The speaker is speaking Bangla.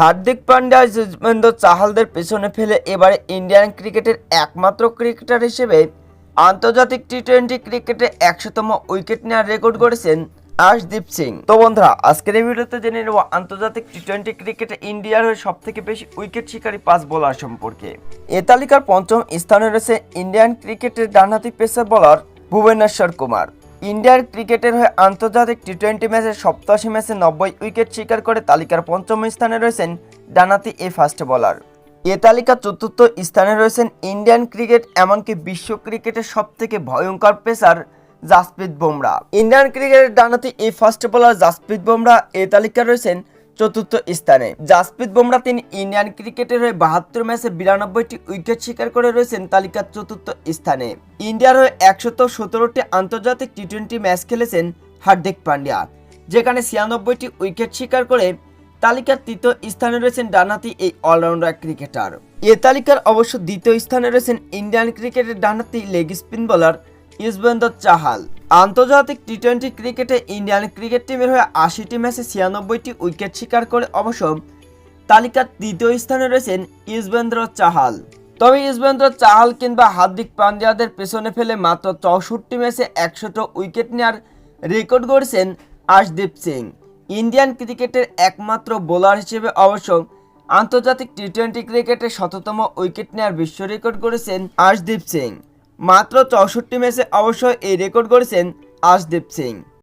হার্দিক পান্ডিয়া যুজবেন্দ্র চাহালদের পেছনে ফেলে এবারে ইন্ডিয়ান ক্রিকেটের একমাত্র ক্রিকেটার হিসেবে আন্তর্জাতিক টি টোয়েন্টি ক্রিকেটে একশোতম উইকেট নেওয়ার রেকর্ড করেছেন আশদীপ সিং। তো বন্ধুরা, আজকের এই ভিডিওতে জেনে নেব আন্তর্জাতিক টি টোয়েন্টি ক্রিকেটে ইন্ডিয়ার হয়ে সব থেকে বেশি উইকেট শিকারী পাঁচ বোলার সম্পর্কে। এ তালিকার পঞ্চম স্থানে রয়েছে ইন্ডিয়ান ক্রিকেটের ডানহাতি পেসার বোলার ভুবনেশ্বর কুমার। ইন্ডিয়ার ক্রিকেটের হয়ে আন্তর্জাতিক টি টোয়েন্টি ম্যাচের সপ্তাশি ম্যাচে নব্বই উইকেট শিকার করে তালিকার পঞ্চম স্থানে রয়েছেন ডানাতি এ ফাস্ট বোলার। এ তালিকা চতুর্থ স্থানে রয়েছেন ইন্ডিয়ান ক্রিকেট এমনকি বিশ্ব ক্রিকেটের সব থেকে ভয়ঙ্কর পেসার জাসপ্রীত বুমরা। ইন্ডিয়ান ক্রিকেটের ডানাতি এ ফার্স্ট বোলার জাসপ্রীত বুমরা এ তালিকায় রয়েছেন চতুর্থ স্থানে। জাসপ্রীত বুমরা তিনি ইন্ডিয়ান ক্রিকেটের হয়ে বাহাত্তর ম্যাচে বিরানব্বইটি উইকেট শিকার করে রয়েছেন তালিকার চতুর্থ স্থানে। ইন্ডিয়ার হয়ে একশত সতেরোটি আন্তর্জাতিক টি টোয়েন্টি ম্যাচ খেলেছেন হার্দিক পান্ডিয়া, যেখানে ছিয়ানব্বইটি উইকেট শিকার করে তালিকার তৃতীয় স্থানে রয়েছেন ডানহাতি এই অলরাউন্ডার ক্রিকেটার। এ তালিকার অবশ্য দ্বিতীয় স্থানে রয়েছেন ইন্ডিয়ান ক্রিকেটের ডানহাতি leg spin bowler Yuzvendra Chahal. আন্তর্জাতিক টি টোয়েন্টি ক্রিকেটে ইন্ডিয়ান ক্রিকেট টিমের হয়ে আশিটি ম্যাচে ছিয়ানব্বইটি উইকেট শিকার করে অবশ্য তালিকার তৃতীয় স্থানে রয়েছেন ইউজবেন্দ্র চাহাল। তবে ইউজবেন্দ্র চাহাল কিংবা হার্দিক পান্ডিয়াদের পেছনে ফেলে মাত্র চৌষট্টি ম্যাচে একশত উইকেট নেওয়ার রেকর্ড গড়েছেন আশদীপ সিং। ইন্ডিয়ান ক্রিকেটের একমাত্র বোলার হিসেবে অবশ্য আন্তর্জাতিক টি টোয়েন্টি ক্রিকেটে শততম উইকেট নেওয়ার বিশ্ব রেকর্ড করেছেন আশদীপ সিং। মাত্র চৌষট্টি ম্যাচে অবশ্য এই রেকর্ড করেছেন আশদীপ সিং।